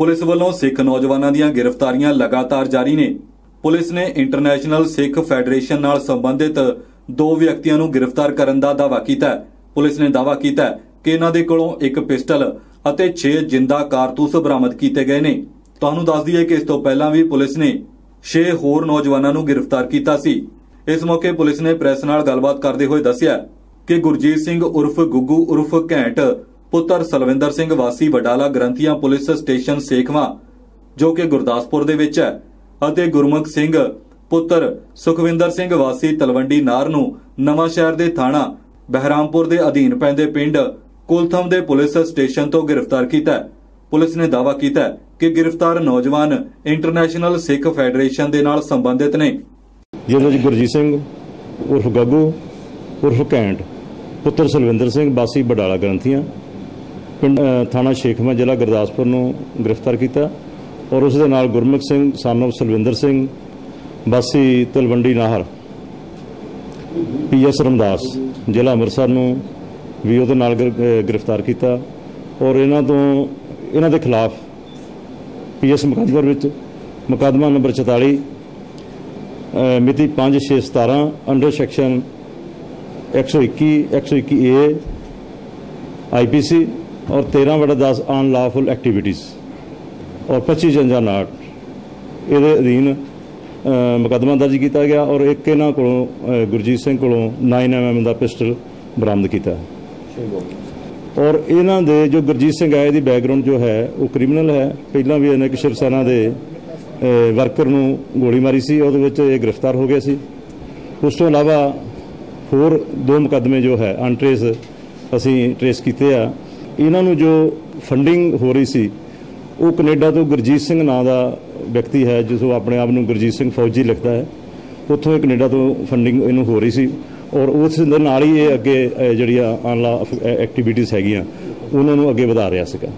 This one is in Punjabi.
ਪੁਲਿਸ ਵੱਲੋਂ ਸਿੱਖ ਨੌਜਵਾਨਾਂ ਦੀਆਂ ਗ੍ਰਿਫਤਾਰੀਆਂ ਲਗਾਤਾਰ ਜਾਰੀ ਨੇ। ਪੁਲਿਸ ਨੇ ਇੰਟਰਨੈਸ਼ਨਲ ਸਿੱਖ ਫੈਡਰੇਸ਼ਨ ਨਾਲ ਸੰਬੰਧਿਤ ਦੋ ਵਿਅਕਤੀਆਂ ਨੂੰ ਗ੍ਰਿਫਤਾਰ ਕਰਨ ਦਾ ਦਾਅਵਾ ਕੀਤਾ ਪੁਲਿਸ ਨੇ ਦਾਅਵਾ ਕੀਤਾ ਕਿ ਇਹਨਾਂ ਦੇ ਕੋਲੋਂ ਇੱਕ ਪਿਸਟਲ ਅਤੇ 6 ਜਿੰਦਾ ਕਾਰਤੂਸ ਬਰਾਮਦ ਕੀਤੇ ਗਏ ਨੇ। ਤੁਹਾਨੂੰ ਦੱਸ ਦਈਏ ਕਿ ਇਸ ਤੋਂ ਪਹਿਲਾਂ ਵੀ ਪੁਲਿਸ ਨੇ 6 ਹੋਰ ਨੌਜਵਾਨਾਂ ਨੂੰ ਗ੍ਰਿਫਤਾਰ ਕੀਤਾ ਸੀ। ਇਸ ਮੌਕੇ ਪੁਲਿਸ ਨੇ ਪ੍ਰੈਸ ਨਾਲ ਗੱਲਬਾਤ ਕਰਦੇ ਹੋਏ ਦੱਸਿਆ ਕਿ ਗੁਰਜੀਤ ਸਿੰਘ ਉਰਫ ਗੁੱਗੂ ਉਰਫ ਘੈਂਟ ਪੁੱਤਰ ਸਲਵਿੰਦਰ ਸਿੰਘ ਵਾਸੀ ਵਡਾਲਾ ਗ੍ਰੰਥੀਆਂ ਪੁਲਿਸ ਸਟੇਸ਼ਨ ਸੇਖਵਾਂ, ਜੋ ਕਿ ਗੁਰਦਾਸਪੁਰ ਦੇ ਵਿੱਚ ਹੈ, ਅਤੇ ਗੁਰਮੁਖ ਸਿੰਘ ਪੁੱਤਰ ਸੁਖਵਿੰਦਰ ਸਿੰਘ ਵਾਸੀ ਤਲਵੰਡੀ ਨਾਰ ਨੂੰ ਨਵਾਂ ਸ਼ਹਿਰ ਦੇ ਥਾਣਾ ਬਹਿਰਾਮਪੁਰ ਦੇ ਅਧੀਨ ਪੈਂਦੇ ਪਿੰਡ ਕੁਲਥਮ ਦੇ ਪੁਲਿਸ ਸਟੇਸ਼ਨ ਤੋਂ ਗ੍ਰਿਫਤਾਰ ਕੀਤਾ ਹੈ। ਪੁਲਿਸ ਨੇ ਦਾਅਵਾ ਕੀਤਾ ਹੈ ਕਿ ਗ੍ਰਿਫਤਾਰ ਨੌਜਵਾਨ ਇੰਟਰਨੈਸ਼ਨਲ ਸਿੱਖ ਫੈਡਰੇਸ਼ਨ ਦੇ ਨਾਲ ਸੰਬੰਧਿਤ ਨੇ। ਜਿਹਦੇ ਵਿੱਚ ਗੁਰਜੀਤ ਸਿੰਘ, ਉਰਫ ਗੱਗੂ, ਉਰਫ ਘੈਂਟ, ਪੁੱਤਰ ਸਲਵਿੰਦਰ ਸਿੰਘ ਬਾਸੀ ਬਡਾਲਾ ਗ੍ਰੰਥੀਆਂ ਪਿੰਡ ਥਾਣਾ ਸ਼ੇਖਵਾਂ ਜ਼ਿਲ੍ਹਾ ਗੁਰਦਾਸਪੁਰ ਨੂੰ ਗ੍ਰਿਫਤਾਰ ਕੀਤਾ ਔਰ ਉਸ ਦੇ ਨਾਲ ਗੁਰਮੁਖ ਸਿੰਘ ਸਾਨਵ ਸਲਵਿੰਦਰ ਸਿੰਘ ਬਾਸੀ ਤਲਵੰਡੀ ਨਾਹਰ ਪੀਐਸ ਰਮਦਾਸ ਜ਼ਿਲ੍ਹਾ ਅੰਮ੍ਰਿਤਸਰ ਨੂੰ ਵੀ ਉਹਦੇ ਨਾਲ ਗ੍ਰਿ- ਗ੍ਰਿਫਤਾਰ ਕੀਤਾ ਔਰ ਇਹਨਾਂ ਤੋਂ ਇਹਨਾਂ ਦੇ ਖਿਲਾਫ ਪੀਐਸ ਮੁਕੱਦਮੇ ਵਿੱਚ ਮੁਕੱਦਮਾ ਨੰਬਰ 44 ਅ, ਮਿਤੀ 5617 ਅੰਡਰ ਸੈਕਸ਼ਨ 121 121 ਏ ਆਈਪੀਸੀ ਔਰ 13 ਬਟਾ 10 ਅਨਲawful ਐਕਟੀਵਿਟੀਜ਼ ਔਰ 25 ਜੰਜਾ ਨਾਟ ਇਹਦੇ ਅਧੀਨ ਅ, ਮੁਕੱਦਮਾ ਦਰਜ ਕੀਤਾ ਗਿਆ ਔਰ ਇੱਕ ਇਹਨਾਂ ਕੋਲੋਂ ਗੁਰਜੀਤ ਸਿੰਘ ਕੋਲੋਂ 9mm ਦਾ ਪਿਸਟਲ ਬਰਾਮਦ ਕੀਤਾ। ਔਰ ਇਹਨਾਂ ਦੇ ਜੋ ਗੁਰਜੀਤ ਸਿੰਘ ਆਏ ਇਹਦੀ ਬੈਕਗ੍ਰਾਉਂਡ ਜੋ ਹੈ ਉਹ ਕ੍ਰਿਮੀਨਲ ਹੈ। ਪਹਿਲਾਂ ਵੀ ਇਹਨੇ ਇੱਕ ਸ਼ਿਵ ਸੈਨਾ ਦੇ ਵਰਕਰ ਨੂੰ ਗੋਲੀ ਮਾਰੀ ਸੀ ਉਹਦੇ ਵਿੱਚ ਇਹ ਗ੍ਰਿਫਤਾਰ ਹੋ ਗਿਆ ਸੀ। ਉਸ ਤੋਂ ਇਲਾਵਾ ਹੋਰ ਦੋ ਮੁਕੱਦਮੇ ਜੋ ਹੈ ਅਨਟ੍ਰੇਸ ਅਸੀਂ ਟ੍ਰੇਸ ਕੀਤੇ ਆ। ਇਹਨਾਂ ਨੂੰ ਜੋ ਫੰਡਿੰਗ ਹੋ ਰਹੀ ਸੀ ਉਹ ਕੈਨੇਡਾ ਤੋਂ ਗੁਰਜੀਤ ਸਿੰਘ ਨਾਂ ਦਾ ਵਿਅਕਤੀ ਹੈ ਜਿਸ ਉਹ ਆਪਣੇ ਆਪ ਨੂੰ ਗੁਰਜੀਤ ਸਿੰਘ ਫੌਜੀ ਲਿਖਦਾ ਹੈ। ਉੱਥੋਂ ਇਹ ਕੈਨੇਡਾ ਤੋਂ ਫੰਡਿੰਗ ਇਹਨੂੰ ਹੋ ਰਹੀ ਸੀ ਔਰ ਉਸ ਦੇ ਨਾਲ ਹੀ ਇਹ ਅੱਗੇ ਅ, ਜਿਹੜੀਆਂ ਆਨਲਾ ਐਕਟੀਵਿਟੀਜ਼ ਹੈਗੀਆਂ ਉਹਨਾਂ ਨੂੰ ਅੱਗੇ ਵਧਾ ਰਿਹਾ ਸੀਗਾ।